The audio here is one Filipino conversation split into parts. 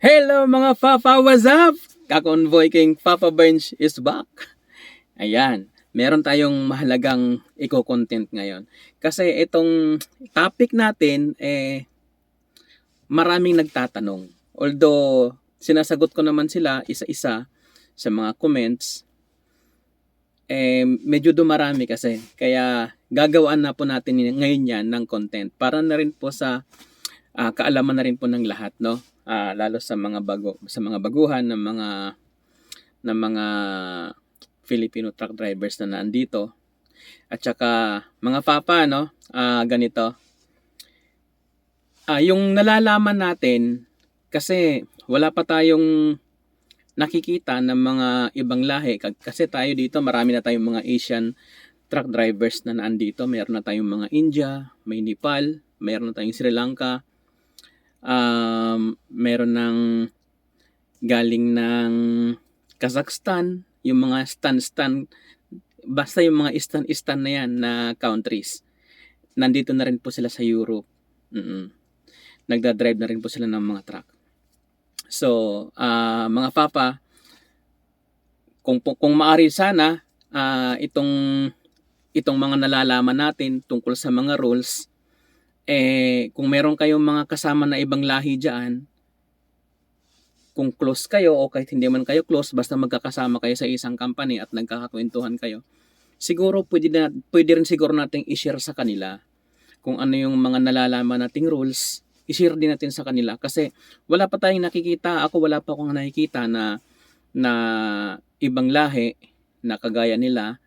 Hello mga Papa, what's up? Kakonvoy King Papa Bench is back. Ayan, meron tayong mahalagang eco-content ngayon. Kasi itong topic natin, eh, maraming nagtatanong. Although, sinasagot ko naman sila isa-isa sa mga comments, eh, medyo dumarami kasi. Kaya, gagawaan na po natin ngayon yan ng content para na rin po sa ah, kaalaman na rin po ng lahat, no? Ah, lalo sa mga bago sa mga baguhan ng mga ng mga Filipino truck drivers na nandito. At saka mga papa no, ah, ganito. Ah, yung nalalaman natin kasi wala pa tayong nakikita ng mga ibang lahi kasi tayo dito marami na tayong mga Asian truck drivers na nandito. Meron na tayong mga India, may Nepal, meron na tayong Sri Lanka, um, meron ng galing ng Kazakhstan, yung mga stan-stan, basta yung mga istan-istan na yan na countries. Nandito na rin po sila sa Europe. mm Nagda-drive na rin po sila ng mga truck. So, ah, mga papa, kung kung maari sana ah, itong itong mga nalalaman natin tungkol sa mga rules eh kung meron kayong mga kasama na ibang lahi diyan kung close kayo o kahit hindi man kayo close basta magkakasama kayo sa isang company at nagkakakwentuhan kayo siguro pwede na pwede rin siguro nating i-share sa kanila. Kung ano yung mga nalalaman nating rules i-share din natin sa kanila. Kasi wala pa tayong nakikita. Ako wala pa akong nakikita na na ibang lahi na kagaya nila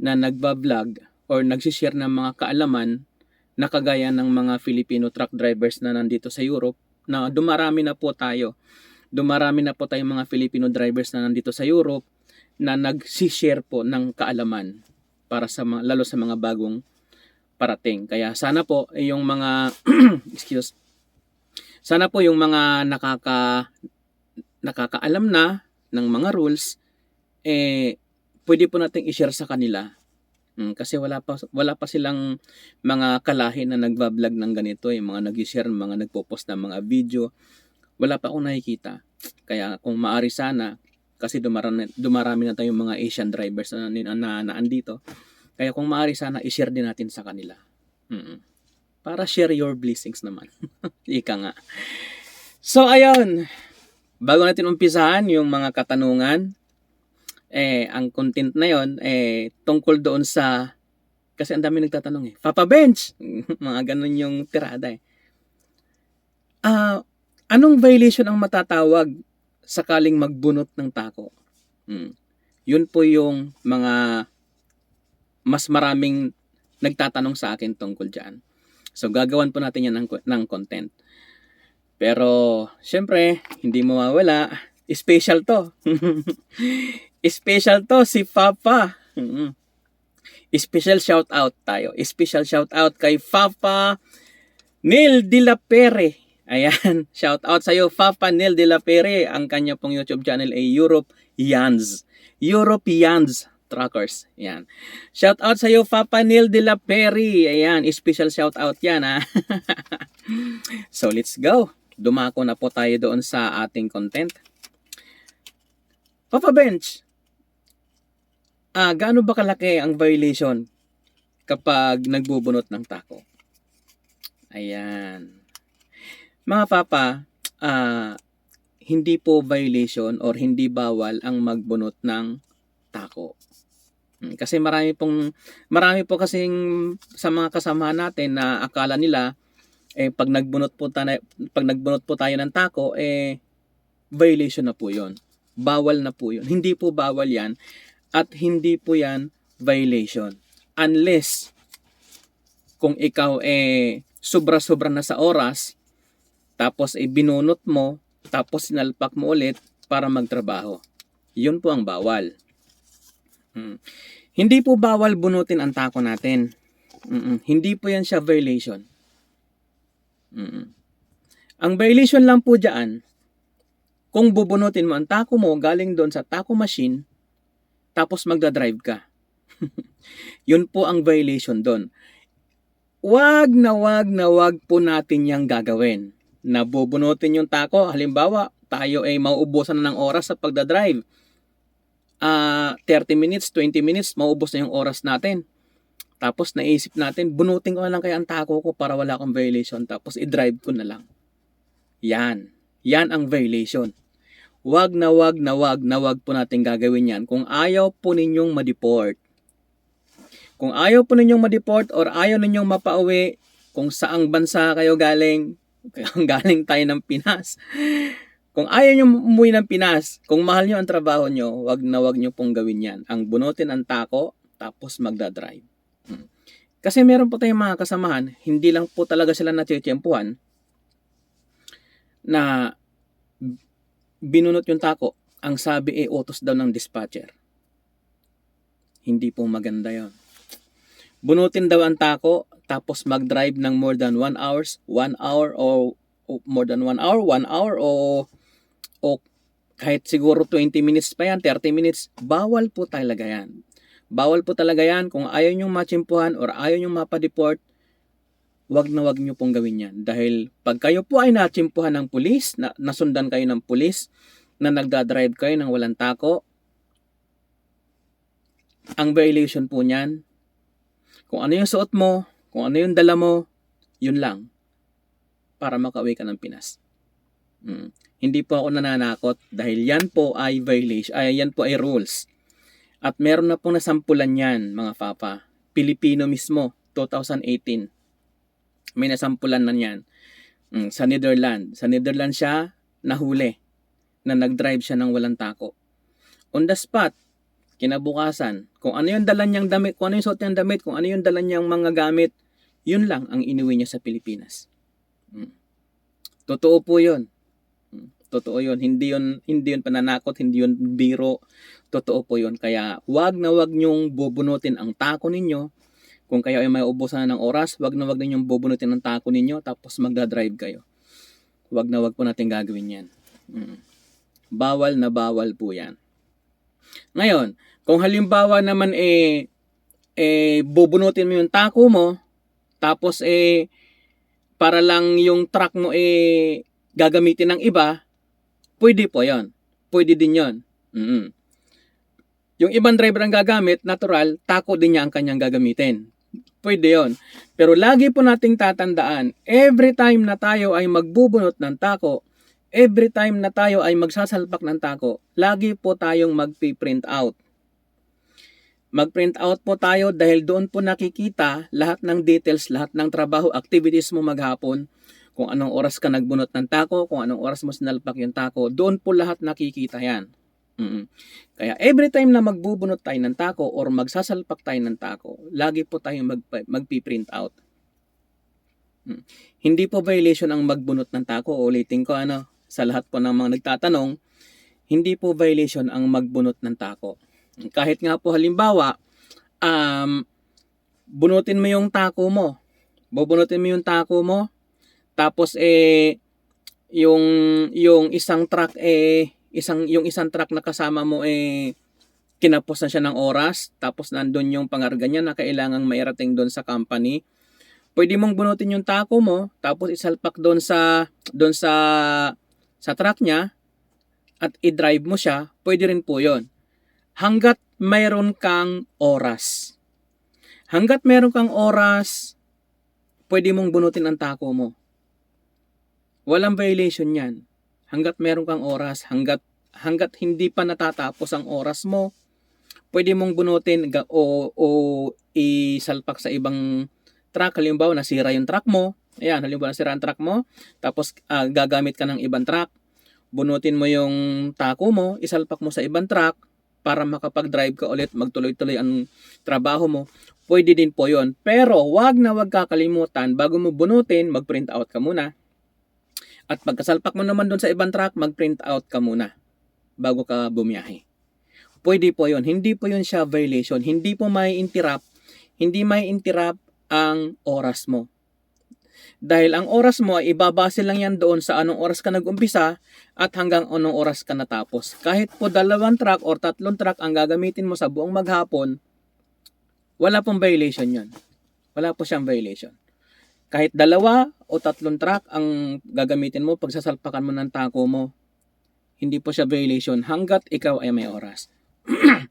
na nagba-vlog or nagsishare ng mga kaalaman na kagaya ng mga Filipino truck drivers na nandito sa Europe na dumarami na po tayo. Dumarami na po tayong mga Filipino drivers na nandito sa Europe na nagsishare po ng kaalaman para sa mga, lalo sa mga bagong parating. Kaya sana po yung mga excuse sana po yung mga nakaka nakakaalam na ng mga rules eh pwede po nating i-share sa kanila Mm, kasi wala pa wala pa silang mga kalahi na nagva-vlog ng ganito, yung mga nag-share, mga nagpo-post ng mga video. Wala pa akong nakikita. Kaya kung maari sana kasi dumarami, dumarami na tayong mga Asian drivers na, na, na, na andito. Kaya kung maari sana i-share din natin sa kanila. Mm. Para share your blessings naman. Ika nga. So ayun, bago natin umpisahan yung mga katanungan, eh, ang content na yon eh, tungkol doon sa, kasi ang dami nagtatanong eh, Papa Bench! mga ganun yung tirada eh. Ah, anong violation ang matatawag sakaling magbunot ng tako? Hmm. Yun po yung mga mas maraming nagtatanong sa akin tungkol dyan. So, gagawan po natin yan ng, ng content. Pero, syempre, hindi mawawala. Special to. Special to si Papa. Mm. Special shout out tayo. Special shout out kay Papa Neil De La Pere. Ayan, shout out sa iyo Papa Neil De La Pere. Ang kanya pong YouTube channel ay Europe Yans. Europe Yans Truckers. Ayan. Shout out sa iyo Papa Neil De La Pere. Ayan, special shout out yan ha. so let's go. Dumako na po tayo doon sa ating content. Papa Bench, ah, gaano ba kalaki ang violation kapag nagbubunot ng tako? Ayan. Mga papa, ah, hindi po violation or hindi bawal ang magbunot ng tako. Hmm, Kasi marami pong marami po kasing sa mga kasamahan natin na akala nila eh pag nagbunot po tayo pag nagbunot po tayo ng tako eh violation na po 'yon. Bawal na po 'yon. Hindi po bawal 'yan at hindi po 'yan violation unless kung ikaw eh sobra-sobra na sa oras tapos eh binunot mo tapos sinalpak mo ulit para magtrabaho. 'Yun po ang bawal. Hmm. Hindi po bawal bunutin ang tako natin. Mm-mm. Hindi po yan siya violation. Mm-mm. Ang violation lang po dyan, kung bubunutin mo ang tako mo galing doon sa tako machine, tapos magdadrive ka. Yun po ang violation doon. Wag na wag na wag po natin yang gagawin. Na bubunutin yung tako, halimbawa, tayo ay mauubusan na ng oras sa pagdadrive. Ah, 30 minutes, 20 minutes, maubos na yung oras natin. Tapos naisip natin, bunutin ko na lang kaya ang tako ko para wala akong violation. Tapos i-drive ko na lang. Yan. Yan ang violation. Wag na wag na wag na wag po natin gagawin yan kung ayaw po ninyong ma-deport. Kung ayaw po ninyong ma-deport or ayaw ninyong mapauwi kung saang bansa kayo galing, kung galing tayo ng Pinas. Kung ayaw nyo umuwi ng Pinas, kung mahal nyo ang trabaho nyo, wag na wag nyo pong gawin yan. Ang bunutin ang tako, tapos magdadrive. Hmm. Kasi meron po tayong mga kasamahan, hindi lang po talaga sila natitiyempuhan na binunot yung tako. Ang sabi ay utos daw ng dispatcher. Hindi po maganda yon. Bunutin daw ang tako, tapos mag-drive ng more than 1 hours, 1 hour o, o more than 1 hour, 1 hour o o kahit siguro 20 minutes pa yan, 30 minutes, bawal po talaga yan. Bawal po talaga yan kung ayaw nyong machimpuhan or ayaw nyong mapadeport, wag na wag nyo pong gawin yan. Dahil pag kayo po ay nachimpuhan ng pulis, na, nasundan kayo ng pulis, na nagdadrive kayo ng walang tako, ang violation po niyan, kung ano yung suot mo, kung ano yung dala mo, yun lang. Para makauwi ka ng Pinas. Mm. Hindi po ako nananakot dahil yan po ay violation, ay yan po ay rules. At meron na pong nasampulan yan, mga papa. Pilipino mismo, 2018. May nasampulan na yan. Mm, sa Netherlands. Sa Netherlands siya nahuli na nag-drive siya ng walang tako. On the spot, kinabukasan, kung ano yung dala niyang damit, kung ano yung suot niyang damit, kung ano yung dala niyang mga gamit, yun lang ang inuwi niya sa Pilipinas. Mm. Totoo po yun. Mm. Totoo yun. Hindi yun, hindi yun pananakot, hindi yun biro. Totoo po yun. Kaya wag na wag niyong bubunutin ang tako ninyo. Kung kayo ay may ubusan ng oras, wag na wag ninyong bubunutin ang tako ninyo tapos magdadrive kayo. Wag na wag po natin gagawin yan. Mm. Bawal na bawal po yan. Ngayon, kung halimbawa naman eh, eh bubunutin mo yung tako mo, tapos eh, para lang yung truck mo eh, gagamitin ng iba, pwede po yon Pwede din yon mm Yung ibang driver ang gagamit, natural, tako din niya ang kanyang gagamitin. Pwede yon Pero lagi po nating tatandaan, every time na tayo ay magbubunot ng tako, every time na tayo ay magsasalpak ng tako, lagi po tayong magpi-print out. Mag-print out po tayo dahil doon po nakikita lahat ng details, lahat ng trabaho, activities mo maghapon, kung anong oras ka nagbunot ng tako, kung anong oras mo sinalpak yung tako, doon po lahat nakikita yan. Mm Kaya every time na magbubunot tayo ng tako or magsasalpak tayo ng tako, lagi po tayong mag, magpi-print out. Mm. Hindi po violation ang magbunot ng tako. Ulitin ko ano, sa lahat po ng mga nagtatanong, hindi po violation ang magbunot ng tako. Kahit nga po halimbawa, um, bunutin mo yung tako mo. Bubunutin mo yung tako mo. Tapos eh yung yung isang truck eh isang yung isang truck na kasama mo eh kinapos na siya ng oras tapos nandun yung pangarga niya na kailangang mairating doon sa company. Pwede mong bunutin yung tako mo tapos isalpak doon sa doon sa sa truck niya at i-drive mo siya, pwede rin po 'yon hanggat mayroon kang oras. Hanggat mayroon kang oras, pwede mong bunutin ang tako mo. Walang violation yan. Hanggat mayroon kang oras, hanggat, hanggat hindi pa natatapos ang oras mo, pwede mong bunutin o, o isalpak sa ibang truck. Halimbawa, nasira yung truck mo. Ayan, halimbawa, nasira ang truck mo. Tapos, uh, gagamit ka ng ibang truck. Bunutin mo yung tako mo, isalpak mo sa ibang truck para makapag-drive ka ulit, magtuloy-tuloy ang trabaho mo, pwede din po yon. Pero wag na wag kakalimutan, bago mo bunutin, mag-print out ka muna. At pagkasalpak mo naman doon sa ibang truck, mag-print out ka muna bago ka bumiyahe. Pwede po yon. Hindi po yon siya violation. Hindi po may interrupt. Hindi may interrupt ang oras mo. Dahil ang oras mo ay ibabase lang yan doon sa anong oras ka nag-umpisa at hanggang anong oras ka natapos. Kahit po dalawang truck or tatlong truck ang gagamitin mo sa buong maghapon, wala pong violation yon. Wala po siyang violation. Kahit dalawa o tatlong truck ang gagamitin mo pagsasalpakan mo ng tako mo, hindi po siya violation hanggat ikaw ay may oras.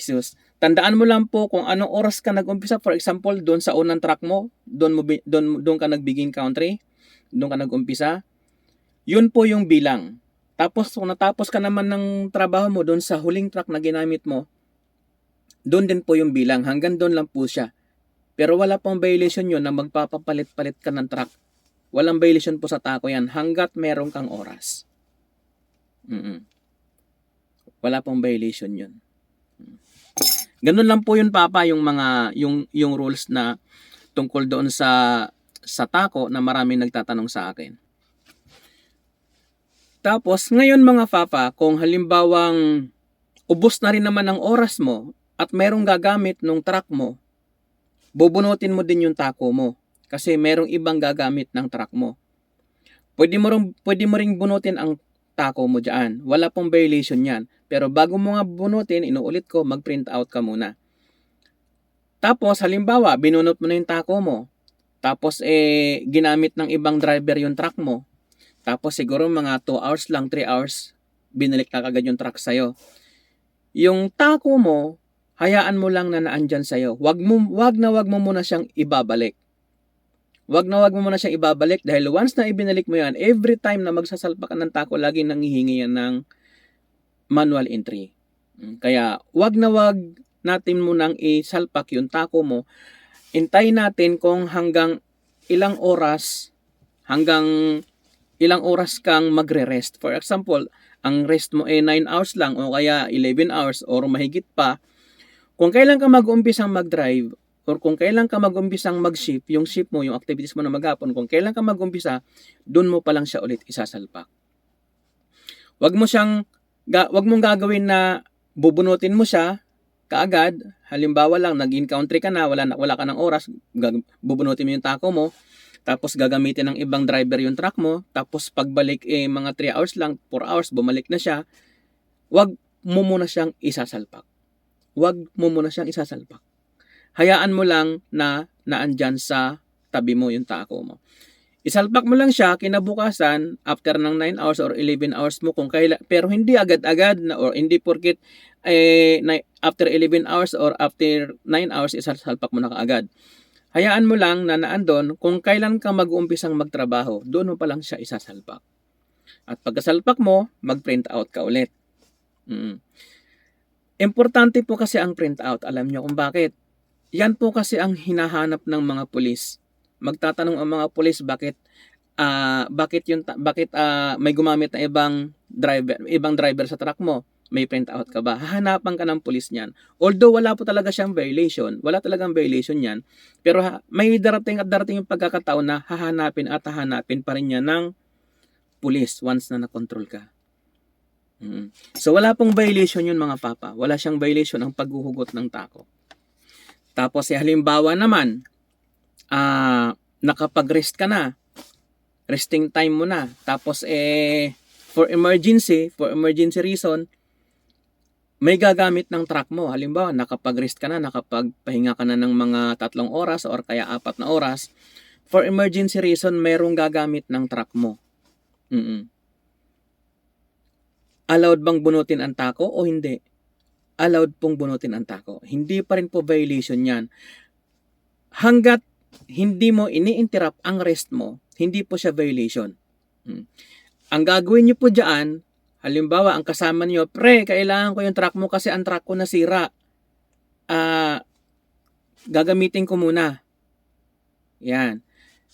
Excuse. Tandaan mo lang po kung anong oras ka nag-umpisa. For example, doon sa unang track mo, doon mo doon doon ka nag-begin country, doon ka nag-umpisa. Yun po yung bilang. Tapos kung natapos ka naman ng trabaho mo doon sa huling track na ginamit mo, doon din po yung bilang. Hanggang doon lang po siya. Pero wala pong violation yun na magpapapalit-palit ka ng track. Walang violation po sa tako yan hanggat meron kang oras. Mm-mm. Wala pong violation yun. Ganun lang po yun papa yung mga yung yung rules na tungkol doon sa sa tako na maraming nagtatanong sa akin. Tapos ngayon mga papa, kung halimbawang ubos na rin naman ang oras mo at merong gagamit nung truck mo, bubunutin mo din yung tako mo kasi merong ibang gagamit ng truck mo. Pwede mo ring, pwede mo ring bunutin ang tako mo diyan. Wala pong violation 'yan. Pero bago mo nga bunutin, inuulit ko, mag-print out ka muna. Tapos, halimbawa, binunot mo na yung tako mo. Tapos, eh, ginamit ng ibang driver yung truck mo. Tapos, siguro mga 2 hours lang, 3 hours, binalik na kagad yung truck sa'yo. Yung tako mo, hayaan mo lang na naandyan sa'yo. Wag, mo, wag na wag mo muna siyang ibabalik. Wag na wag mo muna siyang ibabalik dahil once na ibinalik mo yan, every time na magsasalpak ka ng tako, lagi nangihingi yan ng manual entry. Mm, Kaya wag na wag natin munang isalpak yung tako mo. Intay natin kung hanggang ilang oras, hanggang ilang oras kang magre-rest. For example, ang rest mo ay 9 hours lang o kaya 11 hours or mahigit pa. Kung kailan ka mag-umpisang mag-drive or kung kailan ka mag-umpisang mag-shift, yung shift mo, yung activities mo na maghapon, kung kailan ka mag-umpisa, doon mo pa lang siya ulit isasalpak. Wag mo siyang wag mong gagawin na bubunutin mo siya kaagad. Halimbawa lang, nag-encounter ka na, wala, na, wala ka ng oras, bubunutin mo yung tako mo, tapos gagamitin ng ibang driver yung truck mo, tapos pagbalik eh mga 3 hours lang, 4 hours, bumalik na siya, wag mo muna siyang isasalpak. Wag mo muna siyang isasalpak. Hayaan mo lang na naandyan sa tabi mo yung tako mo. Isalpak mo lang siya kinabukasan after ng 9 hours or 11 hours mo kung kaila pero hindi agad-agad na or hindi porkit eh, after 11 hours or after 9 hours isasalpak mo na kaagad. Hayaan mo lang na naandon kung kailan ka mag-uumpisang magtrabaho, doon mo pa lang siya isasalpak. At pagkasalpak mo, mag-print out ka ulit. Mm. Importante po kasi ang print out. Alam niyo kung bakit? Yan po kasi ang hinahanap ng mga pulis. Magtatanong ang mga pulis bakit ah bakit yung bakit ah, may gumamit na ibang driver ibang driver sa truck mo may print out ka ba hahanapan ka ng pulis niyan although wala po talaga siyang violation wala talagang violation niyan pero ha, may darating at darating yung pagkakataon na hahanapin at hahanapin pa rin niya ng pulis once na nakontrol ka Mm. So wala pong violation yun mga papa. Wala siyang violation ang paghuhugot ng tako. Tapos eh, halimbawa naman, ah nakapag-rest ka na. Resting time mo na. Tapos eh for emergency, for emergency reason, may gagamit ng truck mo. Halimbawa, nakapag-rest ka na, nakapagpahinga ka na ng mga tatlong oras or kaya apat na oras. For emergency reason, mayroong gagamit ng truck mo. Mm allowed bang bunutin ang tako o hindi? Allowed pong bunutin ang tako. Hindi pa rin po violation yan. Hanggat hindi mo ini-interrupt ang rest mo, hindi po siya violation. Hmm. Ang gagawin nyo po dyan, halimbawa, ang kasama nyo, pre, kailangan ko yung truck mo kasi ang truck ko nasira. Ah, gagamitin ko muna. Yan.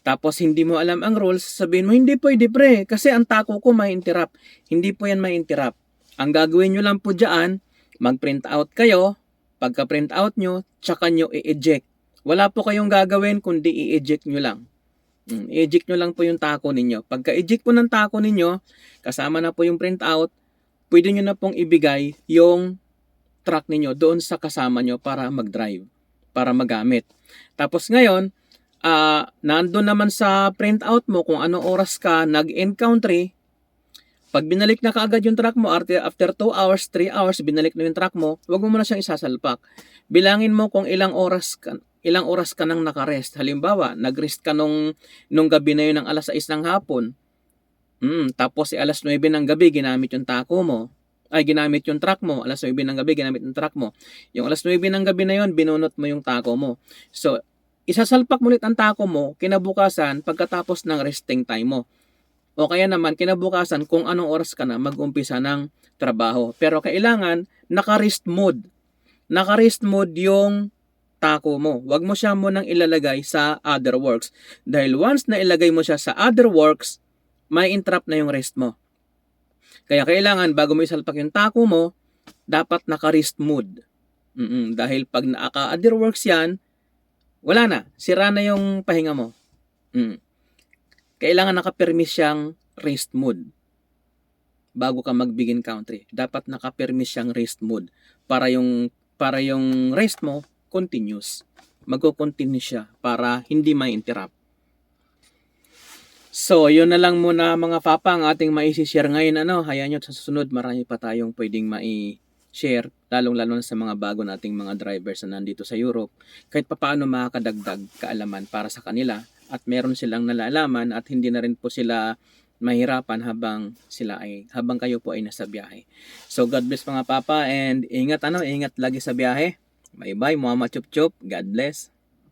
Tapos hindi mo alam ang rules, sabihin mo, hindi pwede pre, kasi ang tako ko may interrupt. Hindi po yan may interrupt. Ang gagawin nyo lang po dyan, mag-print out kayo, pagka print out nyo, tsaka nyo i-eject. Wala po kayong gagawin kundi i-eject nyo lang. Mm, I-eject nyo lang po yung tako ninyo. Pagka eject po ng tako ninyo, kasama na po yung print out, pwede nyo na pong ibigay yung truck ninyo doon sa kasama nyo para mag-drive, para magamit. Tapos ngayon, ah nandun naman sa printout mo kung anong oras ka nag-encounter, pag binalik na kaagad yung truck mo, after, after 2 hours, 3 hours, binalik na yung truck mo, huwag mo muna siyang isasalpak. Bilangin mo kung ilang oras ka, ilang oras ka nang nakarest. Halimbawa, nagrest ka nung, nung gabi na yun ng alas 6 ng hapon. Mm, tapos si alas 9 ng gabi ginamit yung tako mo. Ay, ginamit yung truck mo. Alas 9 ng gabi, ginamit yung truck mo. Yung alas 9 ng gabi na yon binunot mo yung tako mo. So, isasalpak mo ulit ang tako mo kinabukasan pagkatapos ng resting time mo. O kaya naman, kinabukasan kung anong oras ka na mag-umpisa ng trabaho. Pero kailangan, naka-rest mode. Naka-rest mode yung tako mo. Huwag mo siya munang ilalagay sa other works. Dahil once na ilagay mo siya sa other works, may interrupt na yung rest mo. Kaya kailangan, bago mo isalpak yung tako mo, dapat naka-rest mode. Mm-mm, dahil pag naka-other works yan, wala na. Sira na yung pahinga mo. Mm. Kailangan naka-permis siyang rest mode bago ka mag-begin country. Dapat naka-permis siyang rest mode para yung para yung rest mo continuous. Magko-continue siya para hindi ma-interrupt. So, yun na lang muna mga papa ang ating maisi-share ngayon. Ano, hayaan nyo sa susunod, marami pa tayong pwedeng mai-share, lalong-lalo na sa mga bago nating mga drivers na nandito sa Europe. Kahit papaano makakadagdag kaalaman para sa kanila at meron silang nalalaman at hindi na rin po sila mahirapan habang sila ay habang kayo po ay nasa biyahe. So God bless mga papa and ingat ano, ingat lagi sa biyahe. Bye bye, Muhammad Chup Chup. God bless.